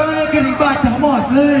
ก็เลิกกันอีกบาททั้งหมดเลย